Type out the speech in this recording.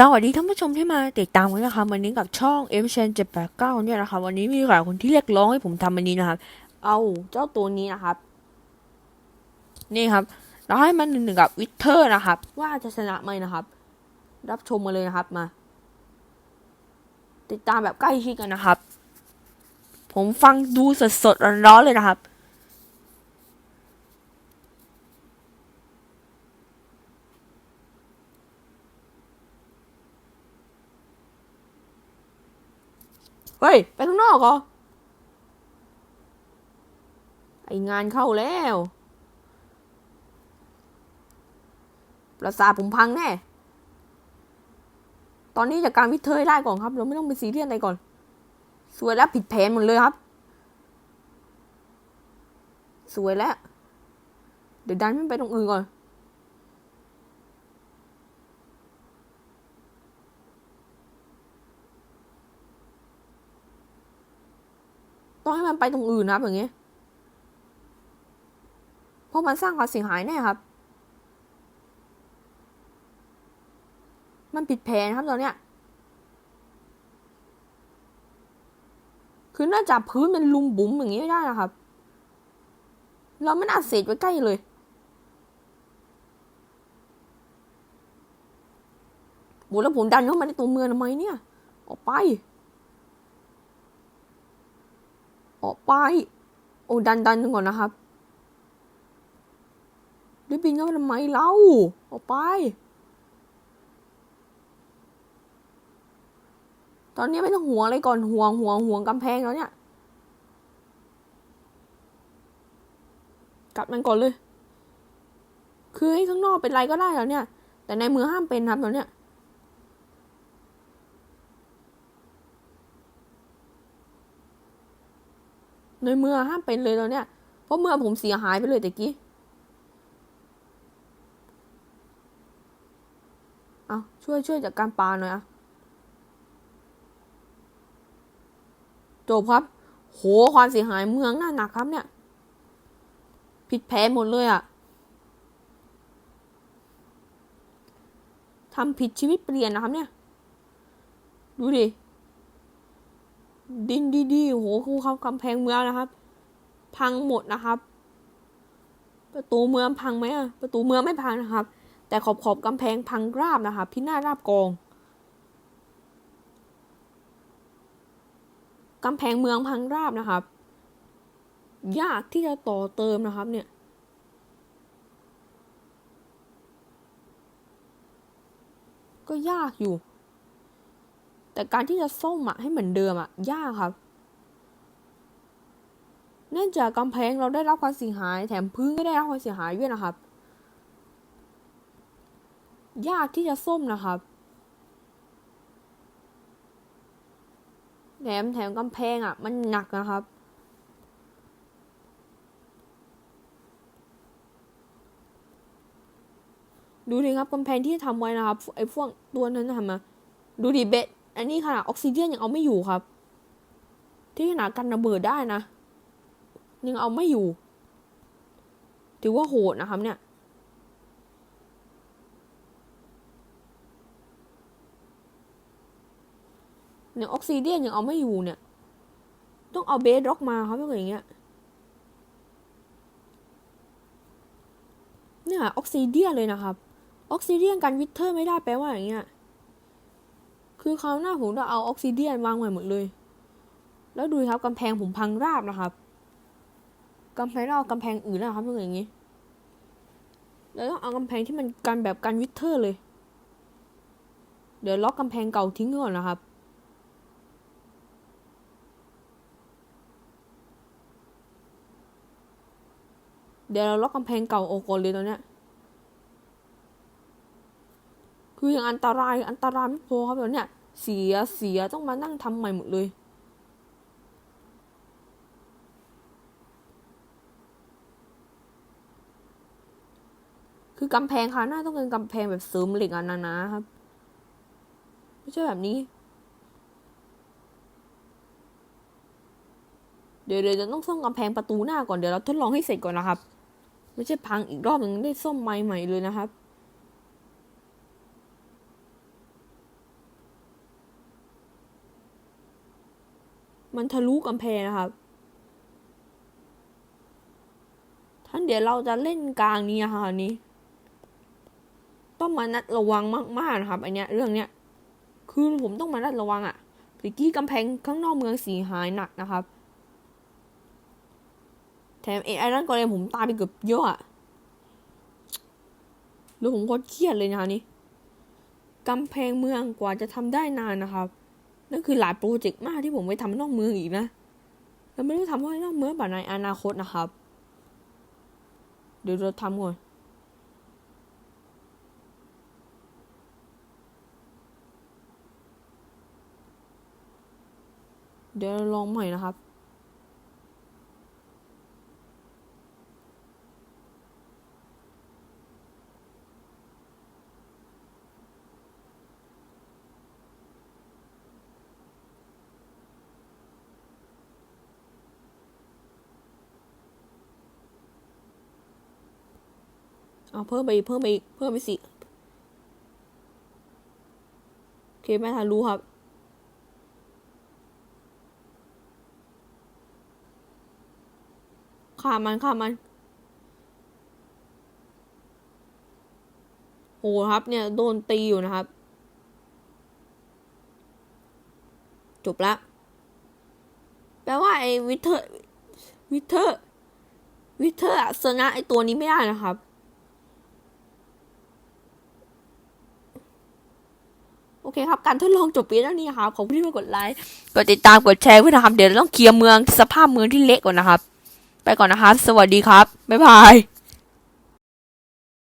สวัสดีท่านผู้ชมที่มาติดตามกันนะครับวันนี้กับช่อง m c h a n 789เนี่ยนะครับวันนี้มีหลายคนที่เรียกร้องให้ผมทำอันนี้นะครับ เอาเจ้าตัวนี้นะครับ นี่ครับ เราให้มันหนึ่งกับวิเทอร์นะครับ ว่าจะชนะไหมนะครับ รับชมมาเลยนะครับมา ติดตามแบบใกล้ชิดกันนะครับ ผมฟังดูสดๆร้อนๆเลยนะครับ เฮ้ย ไปข้างนอกเหรอ ไองานเข้าแล้ว ประสาผมพังแน่ ตอนนี้จากการวิเทยได้ก่อนครับ เราไม่ต้องไปซีเรียสอะไรก่อน สวยแล้วผิดแผนหมดเลยครับ สวยแล้ว เดี๋ยวดันมันไปตรงอื่นก่อน ต้องให้มันไปตรงอื่นนะครับ อย่างเงี้ยเพราะมันสร้างความเสียหายแน่ครับ มันผิดแผนครับตอนเนี้ยคือน่าจับพื้นเป็นลุมบุ๋มอย่างนี้ไม่ได้นะครับ เราไม่น่าเสกไว้ใกล้เลยโหแล้วผมดันเข้ามาในตัวเมืองทำไมเนี่ย ออกไป ออก ไป โอ้ดันดันก่อนนะครับได้บินเข้ามาทำไมเล่า ออกไป ตอนนี้ไม่ต้องห่วงอะไรก่อนห่วงห่วงห่วงกำแพงแล้วเนี่ย กลับมันก่อนเลย คือให้ข้างนอกเป็นไรก็ได้แล้วเนี่ย แต่ในเมืองห้ามเป็นครับตอนเนี้ย ในเมืองห้ามเป็นเลยตอนเนี้ยเพราะเมืองผมเสียหายไปเลยแต่กี้เอาช่วยช่วยจากการปลาหน่อยอะจบครับ โหความเสียหายเมืองน่าหนักครับเนี่ย ผิดแผนหมดเลยอะทำผิดชีวิตเปลี่ยนนะครับเนี่ย ดูดิ ดินดีๆโหคูเขากำแพงเมืองนะครับ พังหมดนะครับ ประตูเมืองพังไหมอะประตูเมืองไม่พังนะครับ แต่ขอบขอบกำแพงพังราบนะครับพินาศราบกองกำแพงเมืองพังราบนะครับ ยากที่จะต่อเติมนะครับ เนี่ยก็ยากอยู่ แต่การที่จะซ่อมอะให้เหมือนเดิมอะยากครับ เนื่องจากกำแพงเราได้รับความเสียหาย แถมพื้นก็ได้รับความเสียหายด้วยนะครับ ยากที่จะส้มนะครับแถมแถมกำแพงอะ มันหนักนะครับ ดูดิครับกำแพงที่ทำไว้นะครับไอ้พวกตัวนั้นทำมาดูดิเบส อันนี้ขนาดออกซิเจนยังเอาไม่อยู่ครับ ที่ขนาดกันระเบิดได้นะ ยังเอาไม่อยู่ ถือว่าโหดนะครับเนี่ยเนี่ยออกซิเดียนยังเอาไม่อยู่เนี่ย ต้องเอาเบสร็อกมาครับอย่างเงี้ยเนี่ยออกซิเดียนเลยนะครับ ออกซิเดียนกันวิเทอร์ไม่ได้แปลว่าอย่างเงี้ย คือคราวหน้าผมจะเอาออกซิเดียนวางไว้หมดเลย แล้วดูครับกำแพงผมพังราบนะครับกำแพงเราเอากำแพงอื่นนะครับอย่างงี้ แล้วต้องเอากำแพงที่มันกันแบบกันวิเทอร์เลย เดี๋ยวล็อกกำแพงเก่าทิ้งก่อนนะครับ เดี๋ยวเราล็อกกำแพงเก่าออกก่อนเลยตอนเนี้ยคืออย่างอันตรายอันตรายไม่พอครับตอนเนี้ย เสียเสียต้องมานั่งทำใหม่หมดเลย คือกำแพงค่ะหน้าต้องเป็นกำแพงแบบเสริมเหล็กอะนะนะครับ ไม่ใช่แบบนี้ เดี๋ยวเดี๋ยวจะต้องซ่อมกำแพงประตูหน้าก่อนเดี๋ยวเราทดลองให้เสร็จก่อนนะครับ ไม่ใช่พังอีกรอบหนึ่งได้ซ่อมใหม่ใหม่เลยนะครับ มันทะลุกำแพงนะครับ ท่านเดี๋ยวเราจะเล่นกลางนี้นะคะนี้ ต้องมานัดระวังมากๆนะครับ อันเนี้ยเรื่องเนี้ย คือผมต้องมานัดระวังอะ่ะตะกี้กำแพงข้างนอกเมืองสีหายหนักนะครับ แถมเอไอนั่นก็เลยผมตายไปเกือบเยอะอะแล้วผมโคตรเครียดเลยนะคะนี่กำแพงเมืองกว่าจะทำได้นานนะครับ นั่นคือหลายโปรเจกต์มากที่ผมไปทำนอกเมืองอีกนะแล้วไม่รู้ทำว่านอกเมืองแบบในอนาคตนะครับ เดี๋ยวเราทำก่อนเดี๋ยวเราลองใหม่นะครับ เอาเพิ่มไปอีกเพิ่มไปอีกเพิ่มไปสิโอเคไม่ทันรู้ครับฆ่ามันฆ่ามันโหครับ เนี่ย โดนตีอยู่นะครับ จบละ แปลว่าไอ้วิเทอร์วิเทอร์วิเทอร์อะชนะไอ้ตัวนี้ไม่ได้นะครับ อเคครับการทดลองจบเพียงเท่านี้ครับขอบคุณที่มากดไลค์กดติดตามกดแชร์เพื่อนะครับเดี๋ยวเราต้องเคลียร์เมืองสภาพเมืองที่เละก่อนนะครับ ไปก่อนนะครับ สวัสดีครับบ๊ายบาย